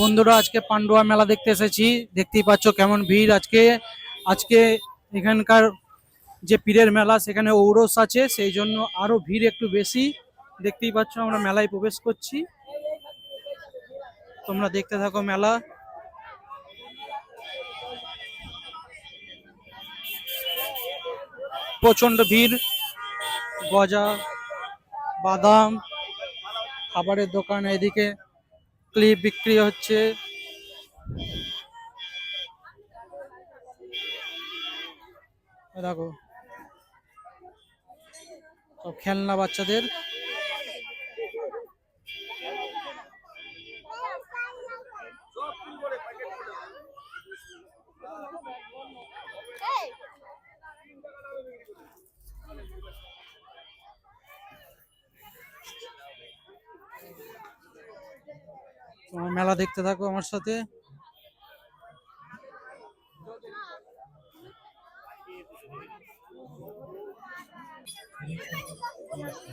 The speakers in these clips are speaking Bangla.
বন্ধুরা, আজকে পান্ডুয়া মেলা দেখতে এসেছি। দেখতেই পাচ্ছ কেমন ভিড় আজকে। আজকে এখানকার যে পীরের মেলা, সেখানে ঔরস আছে, সেই জন্য আরও ভিড় একটু বেশি। দেখতেই পাচ্ছ আমরা মেলায় প্রবেশ করছি। তোমরা দেখতে থাকো মেলা। প্রচণ্ড ভিড়। গজা, বাদাম, খাবারের দোকান এদিকে। ক্লিপ বিক্রি হচ্ছে। দেখো। সব খেলনা বাচ্চাদের। তোমরা মেলা দেখতে থাকো আমার সাথে।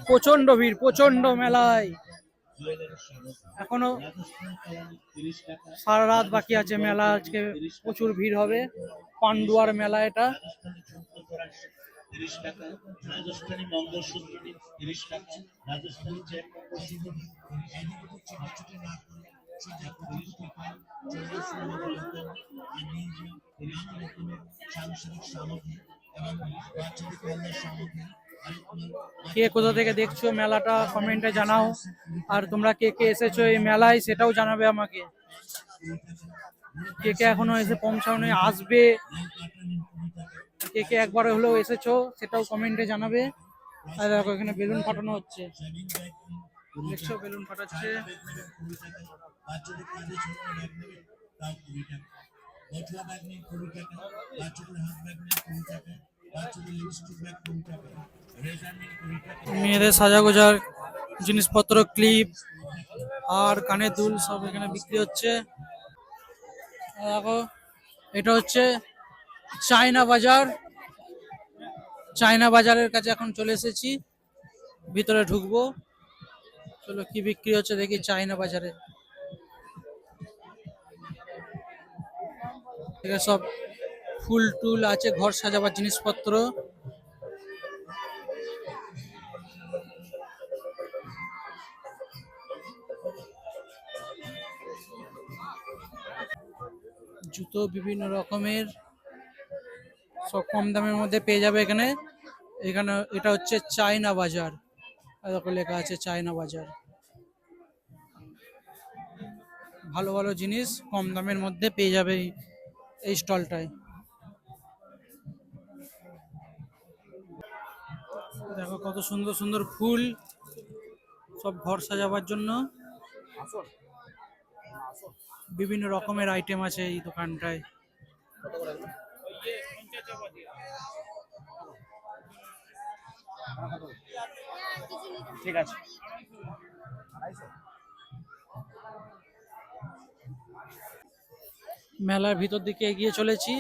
প্রচণ্ড ভিড় প্রচণ্ড মেলায়। এখনও সারা রাত বাকি আছে মেলা, আজকে প্রচুর ভিড় হবে। পান্ডুয়ার মেলা এটা। কে কোথা থেকে দেখছ মেলাটা? কমেন্টে জানাও। আর তোমরা কে কে এসেছ এই মেলায় সেটাও জানাবে আমাকে। কে কে এখনও এসে পৌঁছানো আসবে? কে কে একবার হলেও এসেছ সেটাও কমেন্টে জানাবে। আর দেখো, এখানে বেলুন ফাটানো হচ্ছে। দেখছ বেলুন ফাটাচ্ছে। ব্যাগ কুড়ি টাকা। বাচ্চাদের হাত ব্যাগ কুড়ি টাকা মেয়েদের সাজাগোজার জিনিসপত্র ক্লিপ আর কানের দুল সব এখানে বিক্রি হচ্ছে। দেখো এটা হচ্ছে চায়না বাজার। চায়না বাজারের কাছে এখন চলে এসেছি ভিতরে ঢুকবো। চলো, কি বিক্রি হচ্ছে দেখি চায়না বাজারে। এখানে সব ফুল টুল আছে, ঘর সাজাবার জিনিসপত্র। জুতো বিভিন্ন রকমের, সব কম দামের মধ্যে পেয়ে যাবে এখানে। এখানে, এটা হচ্ছে চায়না বাজার। দেখো লেখা আছে চায়না বাজার। ভালো ভালো জিনিস কম দামের মধ্যে পেয়ে যাবে এই- স্টলটায়। দেখো কত সুন্দর সুন্দর ফুল, সব ঘর সাজাবার জন্য। বিভিন্ন রকমের আইটেম আছে এই দোকানটায়। ঠিক আছে। মেলার ভিতর দিকে এগিয়ে চলেছি।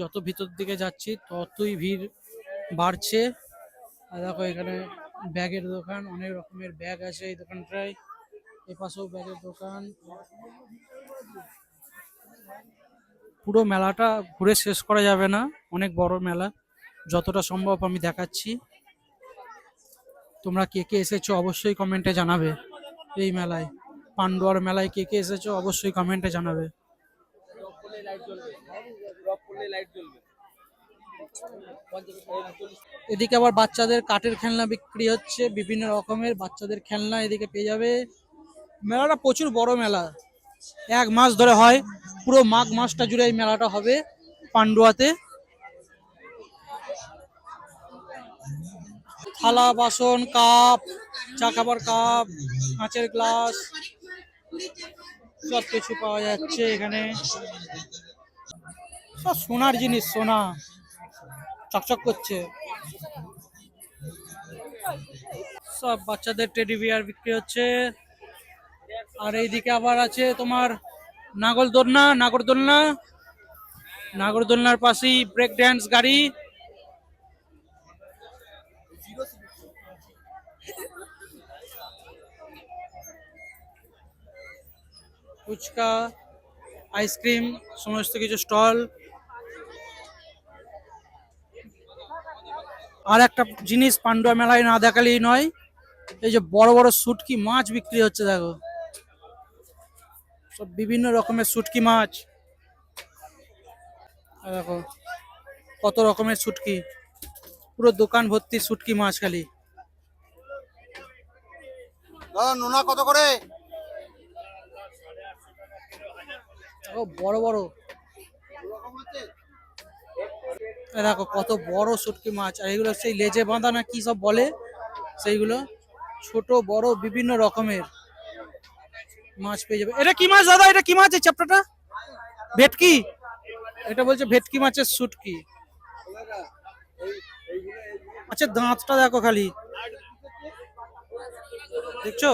যত ভিতর দিকে যাচ্ছি, ততই ভিড় বাড়ছে। আর দেখো, এখানে ব্যাগের দোকান, অনেক রকমের ব্যাগ আছে এই দোকানটায়। এ পাশেও ব্যাগের দোকান। পুরো মেলাটা ঘুরে শেষ করা যাবে না। অনেক বড় মেলা। যতটা সম্ভব আমি দেখাচ্ছি। তোমরা কে কে এসেছ অবশ্যই কমেন্টে জানাবে এই মেলায়। পান্ডুয়ার মেলায় কে কে এসেছ অবশ্যই কমেন্টে জানাবে। এদিকে আবার বাচ্চাদের কাঠের খেলনা বিক্রি হচ্ছে, বিভিন্ন রকমের বাচ্চাদের খেলনা এদিকে পেয়ে যাবে। মেলাটা প্রচুর বড় মেলা। এক মাস ধরে হয়, পুরো মাঘ মাসটা জুড়ে এই মেলাটা হবে পান্ডুয়াতে। থালা, বাসন, কাপ, চা খাবার কাপ, কাঁচের গ্লাস সব কিছু পাওয়া যাচ্ছে এখানে। সব সোনার জিনিস, সোনা। চকচক করছে। সব বাচ্চাদের টেডি বিয়ার বিক্রি হচ্ছে। আর এইদিকে আবার আছে তোমার নাগরদোলনা নাগরদোলনা। নাগরদোলনার পাশেই ব্রেক ড্যান্স গাড়ি। ফুচকা, আইসক্রিম, সমস্ত কিছু, স্টল। আর একটা জিনিস পান্ডুয়া মেলায় না দেখালেই নয়, এই যে বড় বড় শুটকি মাছ বিক্রি হচ্ছে, দেখো। সব বিভিন্ন রকমের শুটকি মাছ। দেখো, কত রকমের শুটকি। পুরো দোকান ভর্তি শুটকি মাছ খালি। নোনা কত করে? ও বড় বড় দেখো কত বড় শুটকি মাছ আর এগুলো সেই লেজে বাঁধা না কি সব বলে সেইগুলো ছোট বড় বিভিন্ন রকমের মাছ পেয়ে যাবে এটা কি মাছ দাদা এটা কি মাছ এই চ্যাপ্টারটা ভেটকি এটা বলছে ভেটকি মাছের শুটকি আচ্ছা দাঁতটা দেখো খালি দেখছ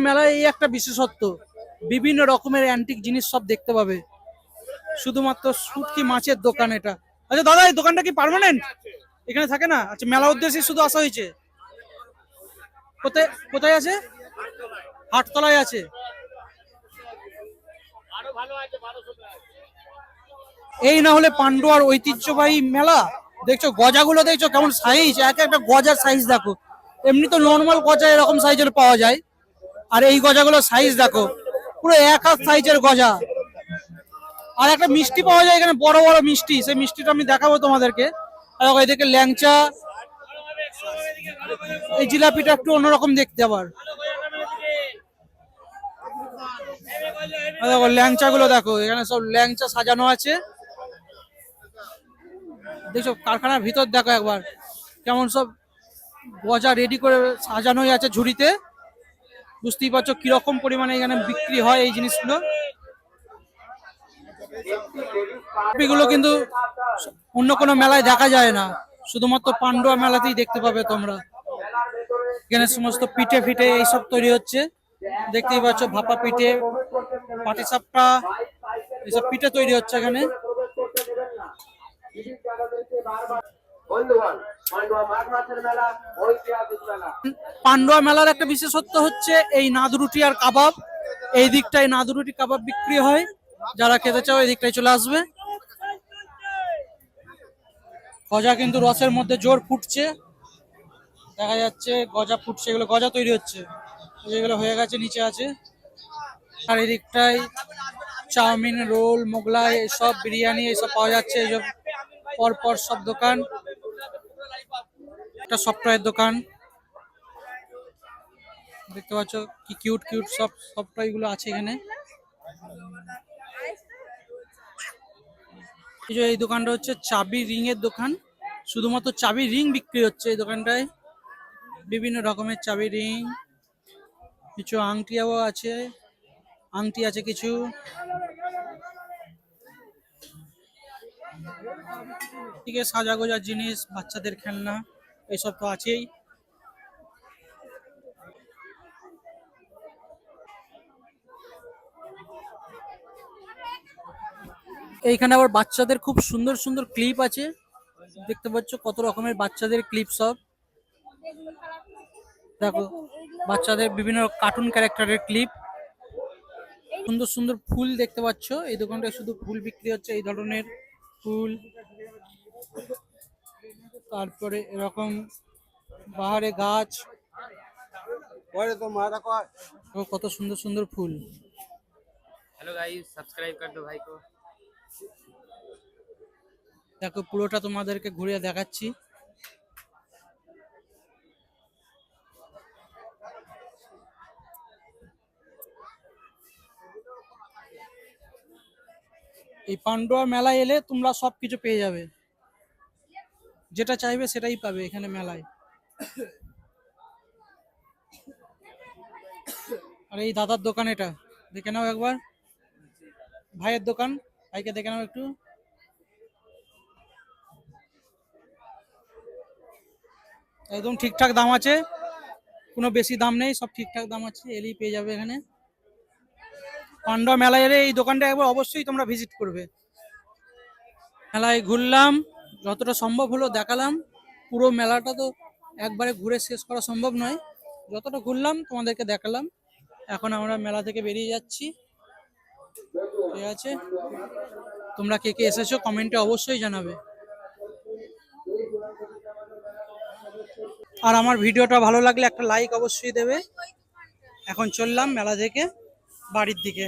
মেলায় এই একটা বিশেষত্ব বিভিন্ন রকমের অ্যান্টিক জিনিস সব দেখতে পাবে। শুধুমাত্র শুটকি মাছের দোকান এটা। আচ্ছা দাদা, এই দোকানটা কি পার্মানেন্ট এখানে থাকে না? আচ্ছা মেলা উদ্দেশ্যে শুধু আসা হয়েছে। কোথায় কোথায় আছে? হাটতলায় আছে। এই না হলে পান্ডুয়ার ঐতিহ্যবাহী মেলা। দেখছ, গজাগুলো দেখছ কেমন সাইজ এক একটা গজার সাইজ দেখো। এমনি তো নর্মাল গজা এরকম সাইজের পাওয়া যায়। আর এই গজাগুলো সাইজ দেখো। পুরো এক হাত সাইজের গজা। আর একটা মিষ্টি পাওয়া যায় এখানে, বড় বড় মিষ্টি। সেই মিষ্টিটা আমি দেখাবো তোমাদেরকে। আর এদিকে ল্যাংচা, এই জিলাপিটা একটু অন্যরকম দেখতে আবার। দেখো ল্যাংচা গুলো দেখো, এখানে সব ল্যাংচা সাজানো আছে। দেখছ, কারখানার ভিতর দেখো একবার। কেমন সব গজা রেডি করে সাজানোই আছে ঝুড়িতে। বুঝতেই পারছ কীরকম পরিমাণে এখানে বিক্রি হয় এই জিনিসগুলো? এগুলো কিন্তু অন্য কোনো মেলায় দেখা যায় না। শুধুমাত্র পান্ডুয়া মেলাতেই দেখতে পাবে তোমরা। এখানে সমস্ত পিঠে ফিটে এইসব তৈরি হচ্ছে। দেখতেই পাচ্ছ ভাপা পিঠে পাটিসাপটা এইসব পিঠে তৈরি হচ্ছে এখানে। পান্ডুয়া মেলার একটা বিশেষত্ব হচ্ছে এই নাদরুটি আর কাবাব। এই দিকটায় নাদরুটি কাবাব বিক্রি হয়। যারা খেতে চাও, এই দিকটায় চলে আসবে। গজা কিন্তু রসের মধ্যে জোর ফুটছে। দেখা যাচ্ছে গজা ফুটছে, এগুলো গজা তৈরি হচ্ছে। যেগুলো হয়ে গেছে, নিচে আছে। আর এই দিকটায় চাউমিন, রোল, মোগলাই, এসব বিরিয়ানি, এসব পাওয়া যাচ্ছে। এইসব পর পর সব দোকান। একটা সফটওয়্যার দোকান। দেখতে পাচ্ছ কি কিউট কিউট সব সফটওয়্যারগুলো আছে এখানে। এই যে এই দোকানটা হচ্ছে চাবি রিং এর দোকান। শুধুমাত্র চাবি রিং বিক্রি হচ্ছে এই দোকানটায়। বিভিন্ন রকমের চাবি রিং, কিছু আংটিও আছে, আংটি আছে কিছু। সাজা গোজার জিনিস, বাচ্চাদের খেলনা। এইসব তো আছেই। এইখানে আবার বাচ্চাদের খুব সুন্দর সুন্দর ক্লিপ আছে। দেখতে পাচ্ছ কত রকমের বাচ্চাদের ক্লিপ সব। দেখো, বাচ্চাদের বিভিন্ন কার্টুন ক্যারেক্টারের ক্লিপ সুন্দর সুন্দর ফুল দেখতে পাচ্ছ। এই দোকানটায় শুধু ফুল বিক্রি হচ্ছে, এই ধরনের ফুল। তারপরে এরকম বাহারে গাছ। কত সুন্দর সুন্দর ফুল। হ্যালো সাবস্ক্রাইব কর ভাই কো দেখো পুরোটা তোমাদেরকে ঘুরে দেখাচ্ছি। এই পান্ডুয়া মেলা এলে তোমরা সব কিছু পেয়ে যাবে। যেটা চাইবে সেটাই পাবে এখানে মেলায়। আর এই দাদার দোকান এটা। দেখে নাও একবার। ভাইয়ের দোকান। ভাইকে দেখে নাও একটু। একদম ঠিকঠাক দাম আছে। কোনো বেশি দাম নেই, সব ঠিকঠাক দাম আছে। এলেই পেয়ে যাবে এখানে। পান্ডা মেলায় এলে এই দোকানটা একবার অবশ্যই তোমরা ভিজিট করবে। মেলায় ঘুরলাম। যতটা সম্ভব হলো দেখালাম। পুরো মেলাটা তো একবারে ঘুরে শেষ করা সম্ভব নয়। যতটা ঘুরলাম, তোমাদেরকে দেখালাম। এখন আমরা মেলা থেকে বেরিয়ে যাচ্ছি। ঠিক আছে? তোমরা কে কে এসেছ কমেন্টে অবশ্যই জানাবে। আর আমার ভিডিওটা ভালো লাগলে একটা লাইক অবশ্যই দেবে। এখন চললাম মেলা থেকে বাড়ির দিকে।